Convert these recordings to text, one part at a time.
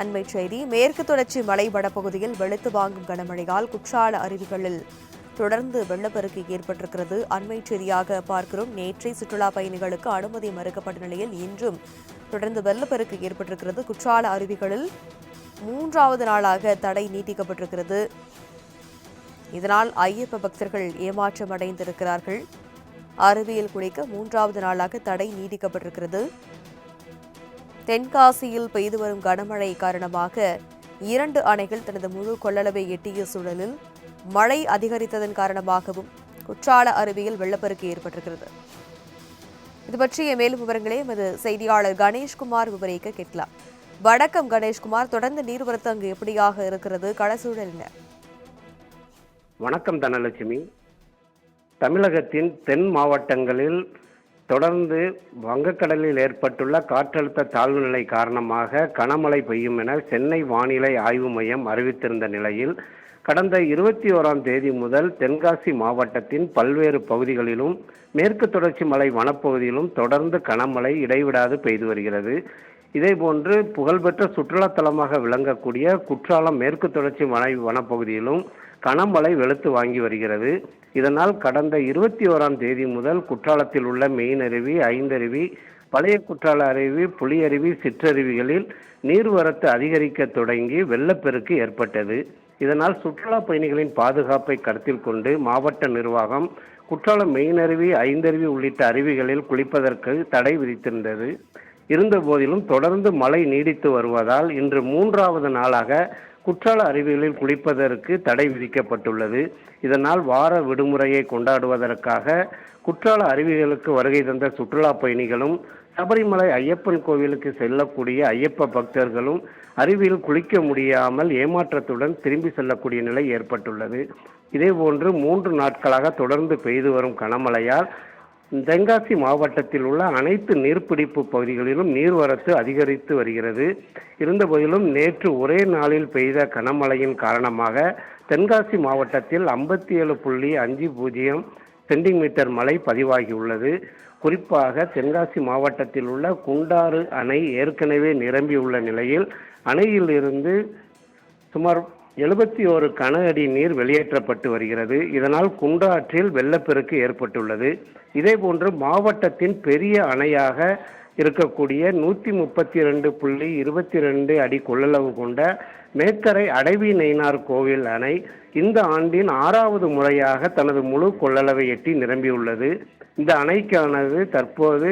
அண்மை செய்தி மேற்கு தொடர்ச்சி மலை வடபகுதியில் வெளுத்து வாங்கும் கனமழையால் குற்றால அருவிகளில் தொடர்ந்து வெள்ளப்பெருக்கு ஏற்பட்டிருக்கிறது. அண்மை செய்தியாக பார்க்கிறோம். நேற்றை சுற்றுலா பயணிகளுக்கு அனுமதி மறுக்கப்பட்ட நிலையில் இன்றும் தொடர்ந்து வெள்ளப்பெருக்கு ஏற்பட்டிருக்கிறது. குற்றால அருவிகளில் மூன்றாவது நாளாக தடை நீட்டிக்கப்பட்டிருக்கிறது. இதனால் ஐயப்ப பக்தர்கள் ஏமாற்றம் அடைந்திருக்கிறார்கள் அருவியில் குளிக்க மூன்றாவது நாளாக தடை நீட்டிக்கப்பட்டிருக்கிறது. தென்காசியில் பெய்து வரும் கனமழை காரணமாக இரண்டு அணைகள் தனது முழு கொள்ளளவை எட்டிய சூழலில் மழை அதிகரித்ததன் காரணமாகவும் குற்றால அருவியில் வெள்ளப்பெருக்கு ஏற்பட்டிருக்கிறது. இது பற்றிய மேலும் விவரங்களை எமது செய்தியாளர் கணேஷ்குமார் விவரிக்க கேட்கலாம். வணக்கம் கணேஷ்குமார். தொடர்ந்து நீர்வரத்து அங்கு எப்படியாக இருக்கிறது? களசூழல் என்ன வணக்கம் தனலட்சுமி. தமிழகத்தின் தென் மாவட்டங்களில் தொடர்ந்து வங்கக்கடலில் ஏற்பட்டுள்ள காற்றழுத்த தாழ்வு நிலை காரணமாக கனமழை பெய்யும் என சென்னை வானிலை ஆய்வு மையம் அறிவித்திருந்த நிலையில் கடந்த இருபத்தி ஓராம் தேதி முதல் தென்காசி மாவட்டத்தின் பல்வேறு பகுதிகளிலும் மேற்கு தொடர்ச்சி மலை வனப்பகுதியிலும் தொடர்ந்து கனமழை இடைவிடாது பெய்து வருகிறது. இதேபோன்று புகழ்பெற்ற சுற்றுலாத்தலமாக விளங்கக்கூடிய குற்றாலம் மேற்கு தொடர்ச்சி மலை வனப்பகுதியிலும் கனமழை வெளுத்து வாங்கி வருகிறது. இதனால் கடந்த இருபத்தி ஓராம் தேதி முதல் குற்றாலத்தில் உள்ள மெயின் அருவி ஐந்தருவி பழைய குற்றால அருவி புலியருவி சிற்றருவிகளில் நீர்வரத்து அதிகரிக்க தொடங்கி வெள்ளப்பெருக்கு ஏற்பட்டது. இதனால் சுற்றுலா பயணிகளின் பாதுகாப்பை கருத்தில் கொண்டு மாவட்ட நிர்வாகம் குற்றாலம் மெயின் அருவி ஐந்தருவி உள்ளிட்ட அருவிகளில் குளிப்பதற்கு தடை விதித்திருந்தது. இருந்த போதிலும் தொடர்ந்து மழை நீடித்து வருவதால் இன்று மூன்றாவது நாளாக குற்றால அருவிகளில் குளிப்பதற்கு தடை விதிக்கப்பட்டுள்ளது. இதனால் வார விடுமுறையை கொண்டாடுவதற்காக குற்றால அருவிகளுக்கு வருகை தந்த சுற்றுலா பயணிகளும் சபரிமலை ஐயப்பன் கோவிலுக்கு செல்லக்கூடிய ஐயப்ப பக்தர்களும் அருவியில் குளிக்க முடியாமல் ஏமாற்றத்துடன் திரும்பி செல்லக்கூடிய நிலை ஏற்பட்டுள்ளது. இதேபோன்று மூன்று நாட்களாக தொடர்ந்து பெய்து வரும் கனமழையால் தென்காசி மாவட்டத்தில் உள்ள அனைத்து நீர்பிடிப்பு பகுதிகளிலும் நீர்வரத்து அதிகரித்து வருகிறது. இருந்தபோதிலும் நேற்று ஒரே நாளில் பெய்த கனமழையின் காரணமாக தென்காசி மாவட்டத்தில் ஐம்பத்தி ஏழு புள்ளி அஞ்சு பூஜ்ஜியம் சென்டிமீட்டர் மழை பதிவாகியுள்ளது. குறிப்பாக தென்காசி மாவட்டத்தில் உள்ள குண்டாறு அணை ஏற்கனவே நிரம்பியுள்ள நிலையில் அணையிலிருந்து சுமார் எழுபத்தி ஒரு கன அடி நீர் வெளியேற்றப்பட்டு வருகிறது. இதனால் குண்டாற்றில் வெள்ளப்பெருக்கு ஏற்பட்டுள்ளது. இதேபோன்று மாவட்டத்தின் பெரிய அணையாக இருக்கக்கூடிய நூற்றி முப்பத்தி ரெண்டு புள்ளி இருபத்தி ரெண்டு அடி கொள்ளளவு கொண்ட மேற்கரை அடைவி நெய்னார் கோவில் அணை இந்த ஆண்டின் ஆறாவது முறையாக தனது முழு கொள்ளளவை எட்டி நிரம்பியுள்ளது. இந்த அணைக்கானது தற்போது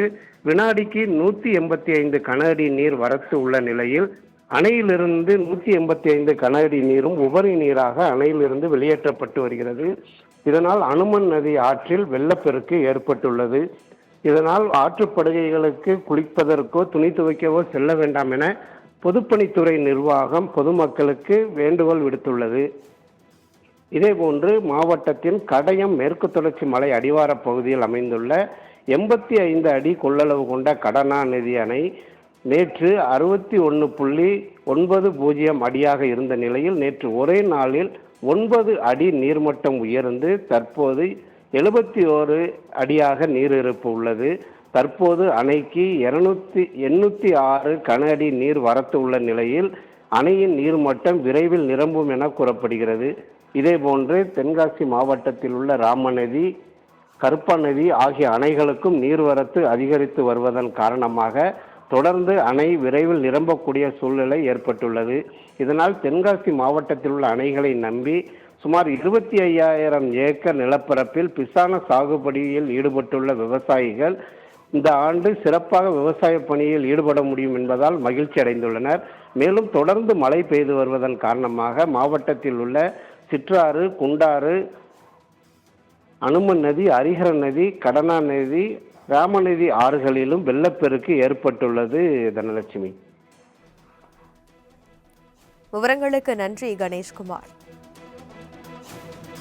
வினாடிக்கு நூற்றி எண்பத்தி ஐந்து கன அடி நீர் வரத்து உள்ள நிலையில் அணையிலிருந்து நூற்றி எண்பத்தி ஐந்து கன அடி நீரும் உபரி நீராக அணையிலிருந்து வெளியேற்றப்பட்டு வருகிறது. இதனால் அனுமன் நதி ஆற்றில் வெள்ளப்பெருக்கு ஏற்பட்டுள்ளது. இதனால் ஆற்றுப்படுகைகளுக்கு குளிப்பதற்கோ துணி துவைக்கவோ செல்ல வேண்டாம் என பொதுப்பணித்துறை நிர்வாகம் பொதுமக்களுக்கு வேண்டுகோள் விடுத்துள்ளது. இதேபோன்று மாவட்டத்தின் கடையம் மேற்கு தொடர்ச்சி மலை அடிவாரப் பகுதியில் அமைந்துள்ள எண்பத்தி ஐந்து அடி கொள்ளளவு கொண்ட கடனா நதி அணை நேற்று அறுபத்தி ஒன்று புள்ளி ஒன்பது பூஜ்ஜியம் அடியாக இருந்த நிலையில் நேற்று ஒரே நாளில் ஒன்பது அடி நீர்மட்டம் உயர்ந்து தற்போது எழுபத்தி ஓரு அடியாக நீர் இருப்பு உள்ளது. தற்போது அணைக்கு இருநூத்தி எண்ணூற்றி ஆறு கன அடி நீர் வரத்து உள்ள நிலையில் அணையின் நீர்மட்டம் விரைவில் நிரம்பும் என கூறப்படுகிறது. இதேபோன்று தென்காசி மாவட்டத்தில் உள்ள ராமநதி கருப்பா நதி ஆகிய அணைகளுக்கும் நீர்வரத்து அதிகரித்து வருவதன் காரணமாக தொடர்ந்து அணை விரைவில் நிரம்பக்கூடிய சூழ்நிலை ஏற்பட்டுள்ளது. இதனால் தென்காசி மாவட்டத்தில் உள்ள அணைகளை நம்பி சுமார் இருபத்தி ஐயாயிரம் ஏக்கர் நிலப்பரப்பில் பிசான சாகுபடியில் ஈடுபட்டுள்ள விவசாயிகள் இந்த ஆண்டு சிறப்பாக விவசாய பணியில் ஈடுபட முடியும் என்பதால் மகிழ்ச்சி அடைந்துள்ளனர். மேலும் தொடர்ந்து மழை பெய்து வருவதன் காரணமாக மாவட்டத்தில் உள்ள சிற்றாறு குண்டாறு அனுமன் நதி அரிஹரன் நதி கடனா நதி ராமநிதி ஆறுகளிலும் வெள்ளப்பெருக்கு ஏற்பட்டுள்ளது தனலட்சுமி. விவரங்களுக்கு நன்றி கணேஷ்குமார்.